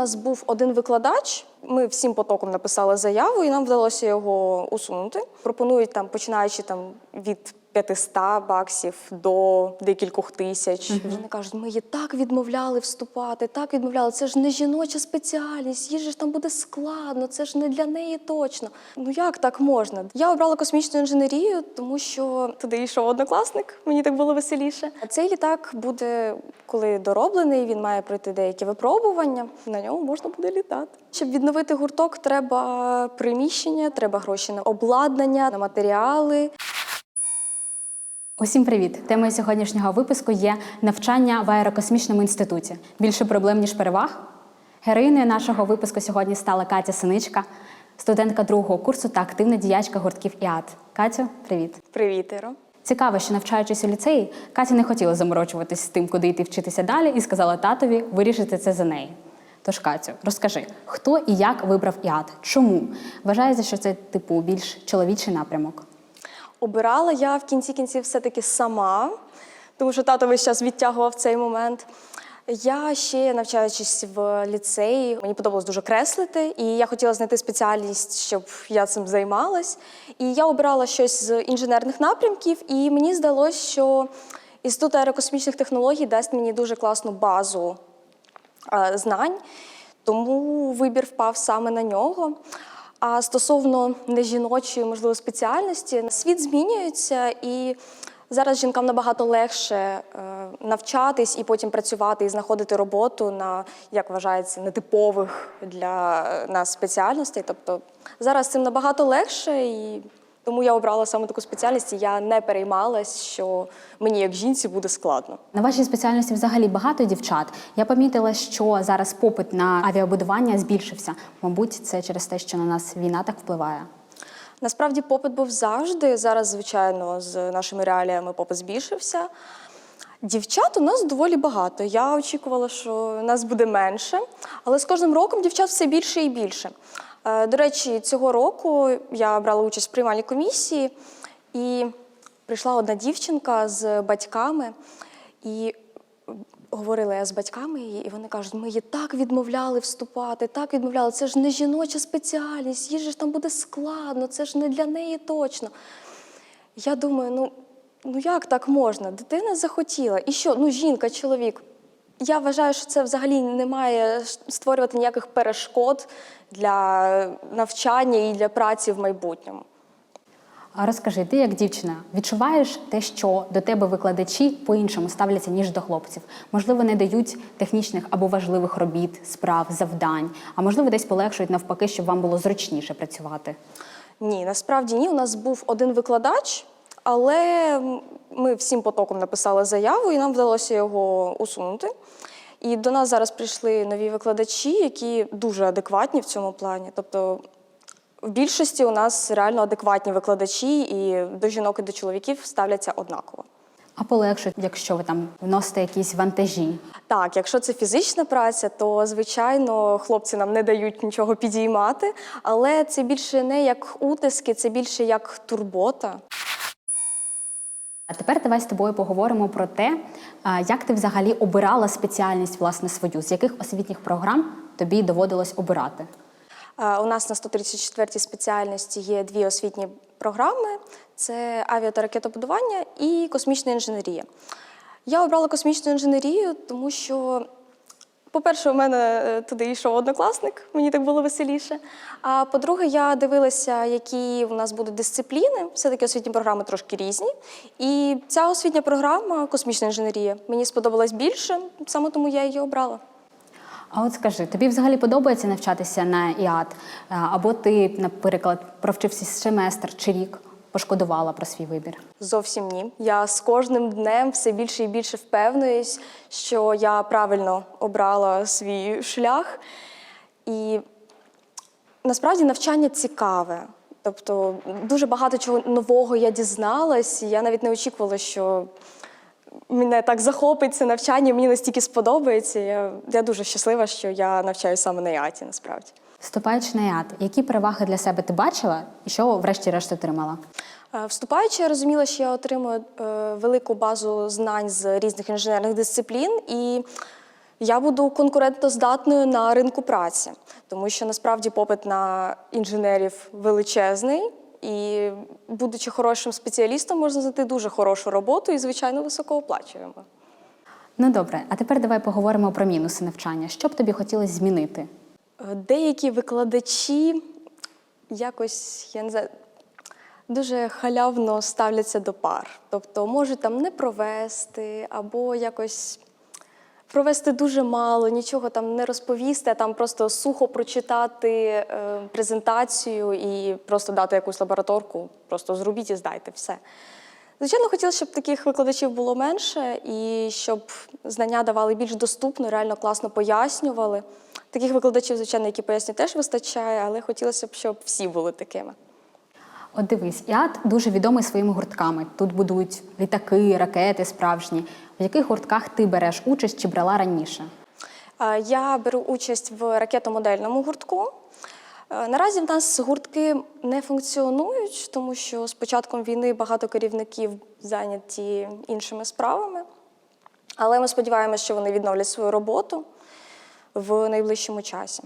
нас був один викладач. Ми всім потоком написали заяву, і нам вдалося його усунути. Пропонують там, починаючи там від 500 баксів до декількох тисяч. Вони кажуть, ми її так відмовляли вступати, так відмовляли. Це ж не жіноча спеціальність, їй же ж там буде складно, це ж не для неї точно. Ну як так можна? Я обрала космічну інженерію, тому що туди йшов однокласник, мені так було веселіше. А цей літак буде, коли дороблений, він має пройти деякі випробування. На ньому можна буде літати. Щоб відновити гурток, треба приміщення, треба гроші на обладнання, на матеріали. Усім привіт! Темою сьогоднішнього випуску є навчання в аерокосмічному інституті. Більше проблем ніж переваг. Героїною нашого випуску сьогодні стала Катя Синичка, студентка другого курсу та активна діячка гуртків ІАТ. Катю, привіт! Привіт, Іро. Цікаво, що навчаючись у ліцеї, Катя не хотіла заморочуватись з тим, куди йти вчитися далі, і сказала татові вирішити це за неї. Тож, Катю, розкажи, хто і як вибрав ІАТ? Чому? Вважається, що це типу більш чоловічий напрямок. Обирала я в кінці кінців все-таки сама, тому що тато весь час відтягував цей момент. Я ще навчаючись в ліцеї, мені подобалось дуже креслити, і я хотіла знайти спеціальність, щоб я цим займалась. І я обирала щось з інженерних напрямків, і мені здалося, що інститут аерокосмічних технологій дасть мені дуже класну базу е, знань, тому вибір впав саме на нього. А стосовно нежіночої, можливо, спеціальності, світ змінюється, і зараз жінкам набагато легше е, навчатись і потім працювати і знаходити роботу на, як вважається, нетипових для нас спеціальностей. Тобто зараз цим набагато легше, і тому я обрала саме таку спеціальність. і Я не переймалась, що мені як жінці буде складно. На вашій спеціальності взагалі багато дівчат. Я помітила, що зараз попит на авіабудування збільшився. Мабуть, це через те, що на нас війна так впливає. Насправді попит був завжди. Зараз, звичайно, з нашими реаліями попит збільшився. Дівчат у нас доволі багато. Я очікувала, що нас буде менше, але з кожним роком дівчат все більше і більше. Е, До речі, цього року я брала участь в приймальній комісії, і прийшла одна дівчинка з батьками, і говорила я з батьками, її, і вони кажуть, ми її так відмовляли вступати, так відмовляли. Це ж не жіноча спеціальність, їй ж там буде складно, це ж не для неї точно. Я думаю, ну, ну як так можна? Дитина захотіла. І що? Ну, жінка, чоловік. Я вважаю, що це взагалі не має створювати ніяких перешкод для навчання і для праці в майбутньому. А розкажи, ти як дівчина відчуваєш те, що до тебе викладачі по-іншому ставляться, ніж до хлопців? Можливо, не дають технічних або важливих робіт, справ, завдань, а можливо, десь полегшують навпаки, щоб вам було зручніше працювати. Ні, насправді ні. У нас був один викладач, але ми всім потоком написали заяву, і нам вдалося його усунути. І до нас зараз прийшли нові викладачі, які дуже адекватні в цьому плані. Тобто, в більшості у нас реально адекватні викладачі, і до жінок і до чоловіків ставляться однаково. А полегшують, якщо ви там вносите якісь вантажі. Так, якщо це фізична праця, то звичайно хлопці нам не дають нічого підіймати, але це більше не як утиски, це більше як турбота. А тепер давай з тобою поговоримо про те, як ти взагалі обирала спеціальність власне свою, з яких освітніх програм тобі доводилось обирати. Е, У нас на 134-й спеціальності є дві освітні програми: це авіа та ракетобудування і космічна інженерія. Я обрала космічну інженерію, тому що, по-перше, у мене е, туди йшов однокласник, мені так було веселіше. А по-друге, я дивилася, які у нас будуть дисципліни. Все-таки освітні програми трошки різні. І ця освітня програма, космічна інженерія, мені сподобалась більше, саме тому я її обрала. А от скажи, тобі взагалі подобається навчатися на ІАТ? Або ти, наприклад, провчився семестр чи рік, пошкодувала про свій вибір? Зовсім ні. Я з кожним днем все більше і більше впевнююсь, що я правильно обрала свій шлях. І насправді навчання цікаве. Тобто дуже багато чого нового я дізналась. і Я навіть не очікувала, що мене так захопить це навчання, мені настільки сподобається. Я, я дуже щаслива, що я навчаюся саме на ЯТі, насправді. Вступаючи на ІАТ, які переваги для себе ти бачила і що врешті-решт отримала? Е, Вступаючи, я розуміла, що я отримую е, велику базу знань з різних інженерних дисциплін, і Я буду конкурентоздатною на ринку праці, тому що насправді попит на інженерів величезний, і, будучи хорошим спеціалістом, можна знайти дуже хорошу роботу і, звичайно, високооплачуємо. Ну добре, а тепер давай поговоримо про мінуси навчання. Що б тобі хотілося змінити? Е, Деякі викладачі якось, я не знаю, дуже халявно ставляться до пар. Тобто можуть там не провести або якось провести дуже мало, нічого там не розповісти, а там просто сухо прочитати е, презентацію і просто дати якусь лабораторку, просто зробіть і здайте все. Звичайно, хотілося, щоб таких викладачів було менше і щоб знання давали більш доступно, реально класно пояснювали. Таких викладачів, звичайно, які пояснюють, теж вистачає, але хотілося б, щоб всі були такими. От дивись, ІАТ дуже відомий своїми гуртками. Тут будують літаки, ракети справжні. В яких гуртках ти береш участь чи брала раніше? Я беру участь в ракетомодельному гуртку. Е, Наразі в нас гуртки не функціонують, тому що з початком війни багато керівників зайняті іншими справами. Але ми сподіваємося, що вони відновлять свою роботу в найближчому часі.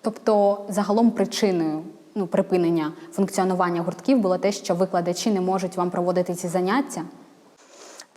Тобто, загалом причиною ну, припинення функціонування гуртків було те, що викладачі не можуть вам проводити ці заняття.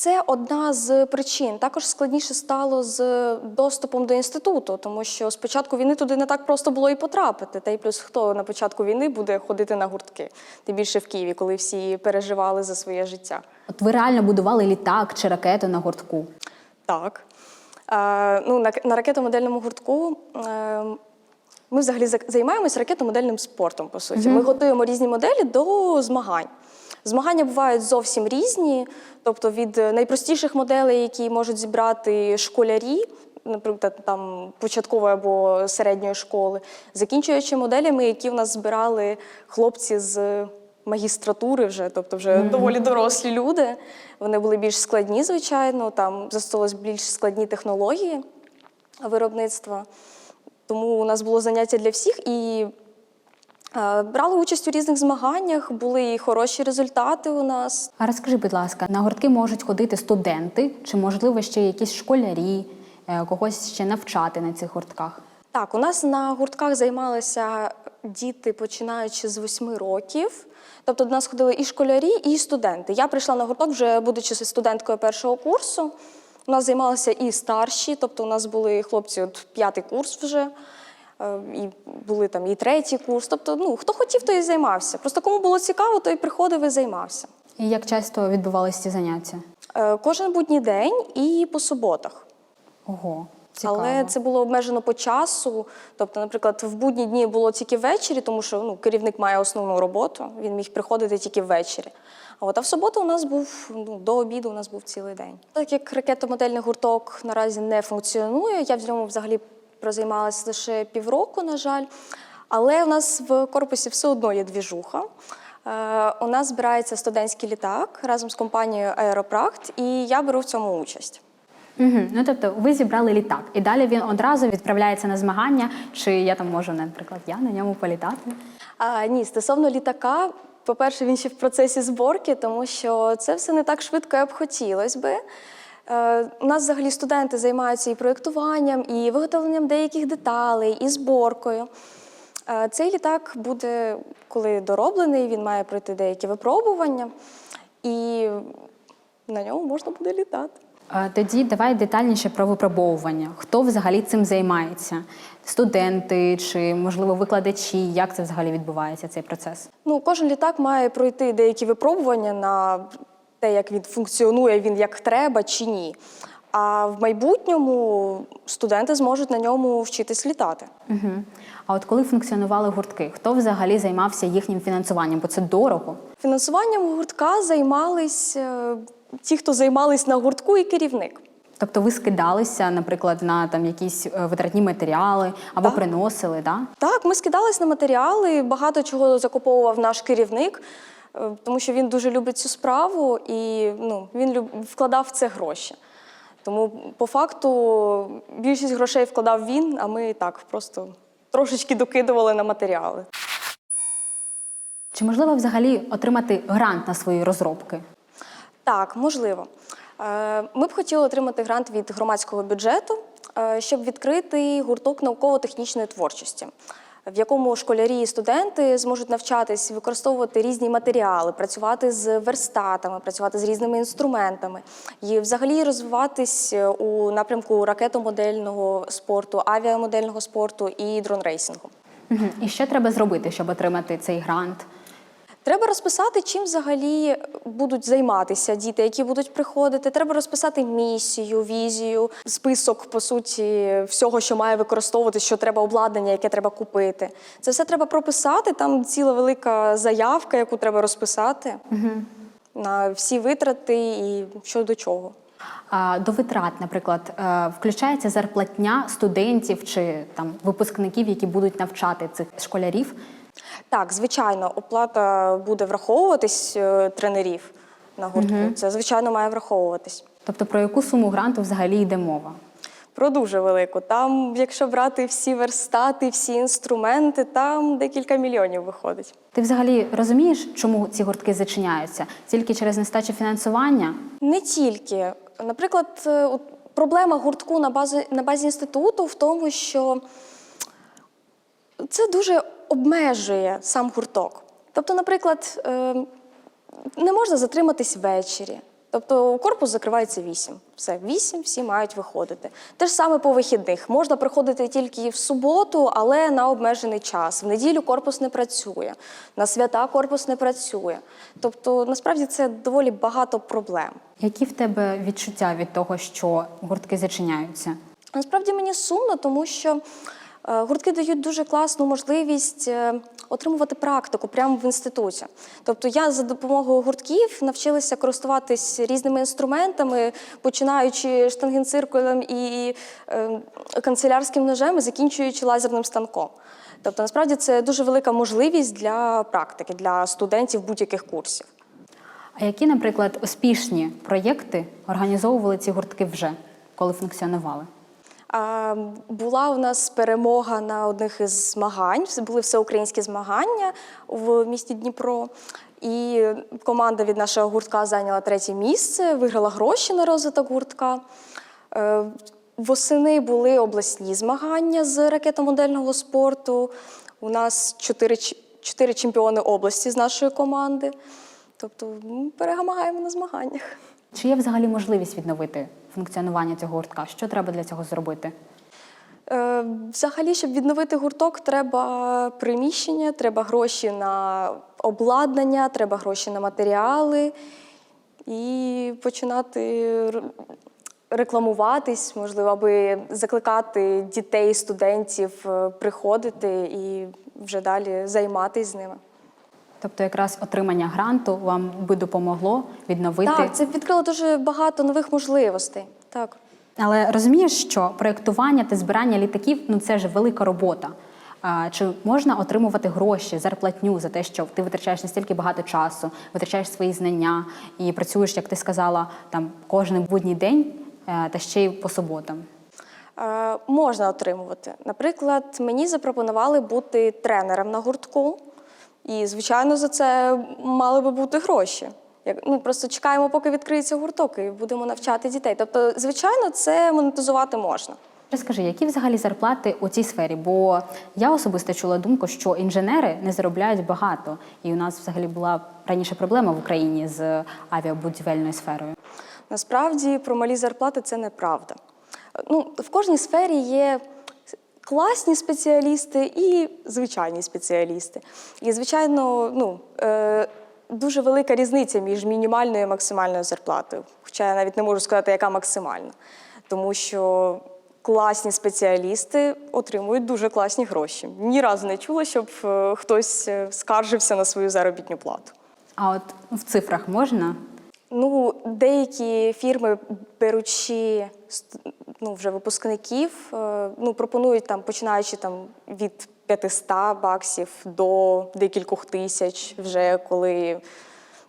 Це одна з причин. Також складніше стало з доступом до інституту, тому що з початку війни туди не так просто було і потрапити. Та й плюс хто на початку війни буде ходити на гуртки, тим більше в Києві, коли всі переживали за своє життя. От ви реально будували літак чи ракету на гуртку. Так. Е, ну, на, на ракетомодельному гуртку е, ми взагалі за- займаємося ракетомодельним спортом, по суті. Ми готуємо різні моделі до змагань. Змагання бувають зовсім різні, тобто від найпростіших моделей, які можуть зібрати школярі, наприклад, там початкової або середньої школи, закінчуючи моделями, які в нас збирали хлопці з магістратури вже, тобто вже доволі дорослі люди. Вони були більш складні, звичайно, там застосовувались більш складні технології виробництва. Тому у нас було заняття для всіх і е, брали участь у різних змаганнях, були і хороші результати у нас. А розкажи, будь ласка, на гуртки можуть ходити студенти, чи можливо ще якісь школярі, е, когось ще навчати на цих гуртках? Так, у нас на гуртках займалися діти, починаючи з восьми років. Тобто до нас ходили і школярі, і студенти. Я прийшла на гурток, вже будучи студенткою першого курсу. У нас займалися і старші, тобто у нас були хлопці, от п'ятий курс вже, е, і були там і третій курс. Тобто, ну, хто хотів, той і займався. Просто кому було цікаво, той приходив і займався. І як часто відбувалися ці заняття? Е, Кожен будній день і по суботах. Ого, цікаво. Але це було обмежено по часу. Тобто, наприклад, в будні дні було тільки ввечері, тому що ну, керівник має основну роботу, він міг приходити тільки ввечері. А от а в суботу у нас був ну, до обіду, у нас був цілий день. Так як ракетомодельний гурток наразі не функціонує, я в ньому взагалі прозаймалася лише півроку, на жаль. Але у нас в корпусі все одно є двіжуха. Е, у нас збирається студентський літак разом з компанією Аеропракт, і я беру в цьому участь. Угу. Ну тобто ви зібрали літак, і далі він одразу відправляється на змагання. Чи я там можу, наприклад, я на ньому політати? А, ні, стосовно літака, по-перше, він ще в процесі зборки, тому що це все не так швидко, як б хотілося би. Е, у нас взагалі студенти займаються і проєктуванням, і виготовленням деяких деталей, і зборкою. Е, цей літак буде, коли дороблений, він має пройти деякі випробування, і на ньому можна буде літати. Тоді давай детальніше про випробовування. Хто взагалі цим займається? Студенти чи, можливо, викладачі? Як це взагалі відбувається, цей процес? Ну, кожен літак має пройти деякі випробування на те, як він функціонує, він як треба чи ні. А в майбутньому студенти зможуть на ньому вчитись літати. Угу. А от коли функціонували гуртки, хто взагалі займався їхнім фінансуванням? Бо це дорого. Фінансуванням гуртка займались е, ті, хто займались на гуртку, і керівник. Тобто ви скидалися, наприклад, на там якісь е, витратні матеріали або Так. приносили, да? Так, ми скидались на матеріали, багато чого закуповував наш керівник, тому що він дуже любить цю справу і ну, він люб- вкладав в це гроші. Тому по факту більшість грошей вкладав він, а ми так просто трошечки докидували на матеріали. Чи можливо взагалі отримати грант на свої розробки? Так, можливо. Е, Ми б хотіли отримати грант від громадського бюджету. е, щоб відкрити гурток науково-технічної творчості, в якому школярі і студенти зможуть навчатись використовувати різні матеріали, працювати з верстатами, працювати з різними інструментами і взагалі розвиватись е, у напрямку ракетомодельного спорту, авіамодельного спорту і дронрейсингу. І що треба зробити, щоб отримати цей грант? Треба розписати, чим взагалі будуть займатися діти, які будуть приходити. Треба розписати місію, візію, список по суті всього, що має використовуватися, що треба обладнання, яке треба купити. Це все треба прописати. Там ціла велика заявка, яку треба розписати на всі витрати і що до чого. А до витрат, наприклад, е, включається зарплатня студентів чи там випускників, які будуть навчати цих школярів. Так, звичайно, оплата буде враховуватись е, тренерів на гуртку. Це звичайно має враховуватись. Тобто про яку суму гранту взагалі йде мова? Про дуже велику. Там, якщо брати всі верстати, всі інструменти, там декілька мільйонів виходить. Ти взагалі розумієш, чому ці гуртки зачиняються? Тільки через нестачу фінансування? Не тільки. Наприклад, е, от проблема гуртку на базі, на базі інституту в тому, що це дуже обмежує сам гурток. Тобто, наприклад, е, не можна затриматись ввечері. Тобто корпус закривається вісім. Все, вісім всі мають виходити. Те ж саме по вихідних. Можна приходити тільки в суботу, але на обмежений час. В неділю корпус не працює, на свята корпус не працює. Тобто, насправді це доволі багато проблем. Які в тебе відчуття від того, що гуртки зачиняються? Насправді мені сумно, тому що гуртки дають дуже класну можливість е, отримувати практику прямо в інституті. Тобто я за допомогою гуртків навчилася користуватись різними інструментами, починаючи штангенциркулем і е, канцелярським ножем, і закінчуючи лазерним станком. Тобто, насправді це дуже велика можливість для практики, для студентів будь-яких курсів. А які, наприклад, успішні проєкти організовували ці гуртки вже, коли функціонували? Була у нас перемога на одних із змагань. Були всеукраїнські змагання в місті Дніпро. І команда від нашого гуртка зайняла третє місце, виграла гроші на розвиток гуртка. Е, Восени були обласні змагання з ракетомодельного спорту. У нас чотири, чемпіони області з нашої команди. Тобто м, перемагаємо на змаганнях. Чи є взагалі можливість відновити функціонування цього гуртка? Що треба для цього зробити? Е, Взагалі, щоб відновити гурток, треба приміщення, треба гроші на обладнання, треба гроші на матеріали і починати рекламуватись, можливо, аби закликати дітей, студентів е, приходити і вже далі займатися з ними. Тобто, якраз отримання гранту вам би допомогло відновити. Так, це відкрило дуже багато нових можливостей. Так. Але розумієш, що проєктування та збирання літаків ну це ж велика робота. А, чи можна отримувати гроші, зарплатню за те, що ти витрачаєш настільки багато часу, витрачаєш свої знання і працюєш, як ти сказала, там кожен будній день е, та ще й по суботам? Е, Можна отримувати. Наприклад, мені запропонували бути тренером на гуртку, і, звичайно, за це мали би бути гроші. Як, ну, просто чекаємо, поки відкриється гурток, і будемо навчати дітей. Тобто, звичайно, це монетизувати можна. Розкажи, які взагалі зарплати у цій сфері? Бо я особисто чула думку, що інженери не заробляють багато, і у нас взагалі була раніше проблема в Україні з авіабудівельною сферою. Насправді про малі зарплати це неправда. Ну, в кожній сфері є класні спеціалісти і звичайні спеціалісти. І, звичайно, ну, е, дуже велика різниця між мінімальною і максимальною зарплатою. Хоча я навіть не можу сказати, яка максимальна. Тому що класні спеціалісти отримують дуже класні гроші. Ні разу не чула, щоб е, хтось е, скаржився на свою заробітну плату. А от в цифрах можна? Ну, деякі фірми, беручи ну, вже випускників, е, ну, пропонують там, починаючи там від 500 баксів до декількох тисяч, вже коли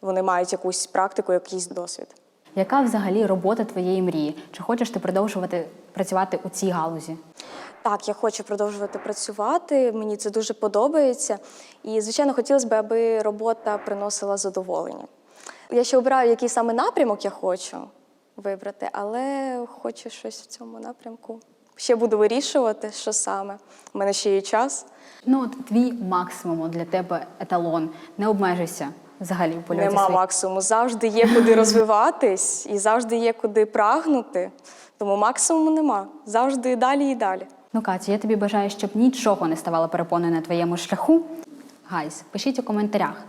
вони мають якусь практику, якийсь досвід. Яка взагалі робота твоєї мрії? Чи хочеш ти продовжувати працювати у цій галузі? Так, я хочу продовжувати працювати. Мені це дуже подобається. І, звичайно, хотілося б, аби робота приносила задоволення. Я ще обираю, який саме напрямок я хочу вибрати, але хочу щось в цьому напрямку Ще буду вирішувати, що саме. У мене ще є час. Ну, от твій максимум для тебе еталон. Не обмежуйся взагалі в польоті. Нема своїх. максимуму. Завжди є куди розвиватись і завжди є куди прагнути. Тому максимуму нема. Завжди і далі і далі. Ну, Катю, я тобі бажаю, щоб нічого не ставало перепоною на твоєму шляху. Гайс, пишіть у коментарях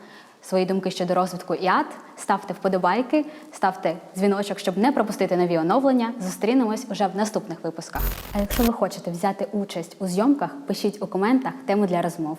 свої думки щодо розвитку ІАТ, ставте вподобайки, ставте дзвіночок, щоб не пропустити нові оновлення. Зустрінемось уже в наступних випусках. А якщо ви хочете взяти участь у зйомках, пишіть у коментах тему для розмов.